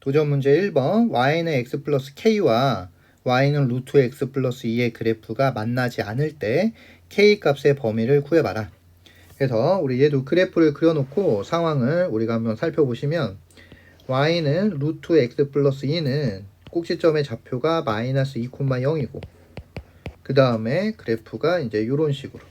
도전 문제 1번 y는 x 플러스 k와 y는 루트 x 플러스 2의 그래프가 만나지 않을 때 k 값의 범위를 구해봐라. 그래서 우리 얘도 그래프를 그려놓고 상황을 우리가 한번 살펴보시면 y는 루트 x 플러스 2는 꼭지점의 좌표가 마이너스 2,0이고 그 다음에 그래프가 이제 이런 식으로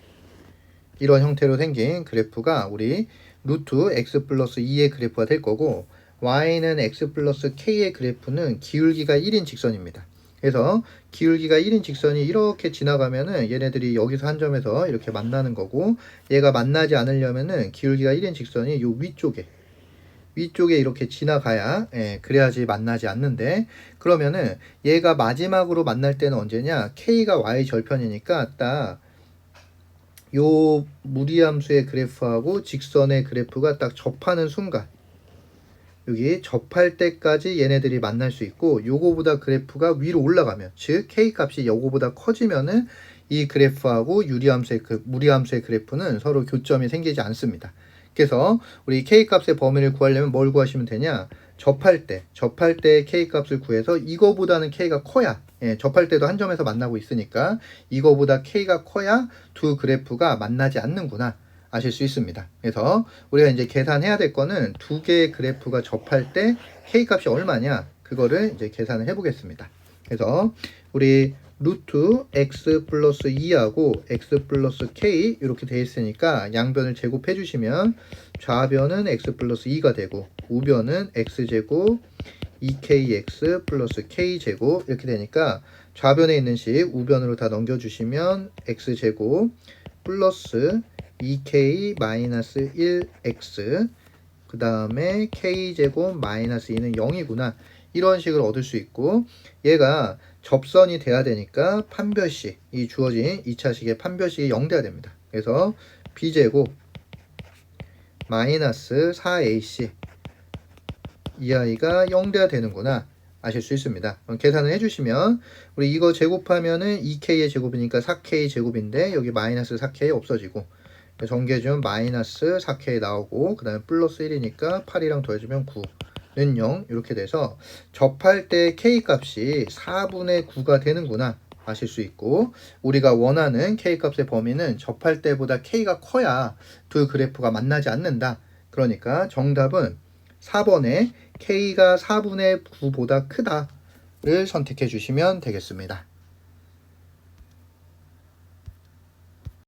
이런 형태로 생긴 그래프가 우리 루트 x 플러스 2의 그래프가 될 거고 y는 x 플러스 k의 그래프는 기울기가 1인 직선입니다. 그래서 기울기가 1인 직선이 이렇게 지나가면은 얘네들이 여기서 한 점에서 이렇게 만나는 거고 얘가 만나지 않으려면은 기울기가 1인 직선이 요 위쪽에 위쪽에 이렇게 지나가야 예, 그래야지 만나지 않는데 그러면은 얘가 마지막으로 만날 때는 언제냐 k가 y 절편이니까 딱 요 무리함수의 그래프하고 직선의 그래프가 딱 접하는 순간 여기 접할 때까지 얘네들이 만날 수 있고 요거보다 그래프가 위로 올라가면 즉 k 값이 요거보다 커지면은 이 그래프하고 유리함수의 그 무리함수의 그래프는 서로 교점이 생기지 않습니다. 그래서 우리 k 값의 범위를 구하려면 뭘 구하시면 되냐? 접할 때, 접할 때 k 값을 구해서 이거보다는 k가 커야, 예, 접할 때도 한 점에서 만나고 있으니까 이거보다 k가 커야 두 그래프가 만나지 않는구나 아실 수 있습니다. 그래서 우리가 이제 계산해야 될 거는 두 개의 그래프가 접할 때 k 값이 얼마냐 그거를 이제 계산을 해보겠습니다. 그래서 우리 루트 x 플러스 2하고 x 플러스 k 이렇게 돼 있으니까 양변을 제곱해 주시면 좌변은 x 플러스 2가 되고 우변은 x 제곱 2kx 플러스 k 제곱 이렇게 되니까 좌변에 있는 식 우변으로 다 넘겨주시면 x 제곱 플러스 2k 마이너스 1x 그 다음에 k 제곱 마이너스 2는 0이구나 이런 식을 얻을 수 있고 얘가 접선이 돼야 되니까 판별식 이 주어진 2차식의 판별식이 0 돼야 됩니다. 그래서 b제곱 마이너스 4ac 이 아이가 0 돼야 되는구나 아실 수 있습니다. 그럼 계산을 해주시면 우리 이거 제곱하면은 2k의 제곱이니까 4k 제곱인데 여기 마이너스 4k 없어지고 정계준 마이너스 4k 나오고 그 다음에 플러스 1이니까 8이랑 더해주면 9는 0 이렇게 돼서 접할 때 k 값이 4분의 9가 되는구나 아실 수 있고 우리가 원하는 k 값의 범위는 접할 때보다 k가 커야 두 그래프가 만나지 않는다. 그러니까 정답은 4번에 k가 4분의 9보다 크다를 선택해 주시면 되겠습니다.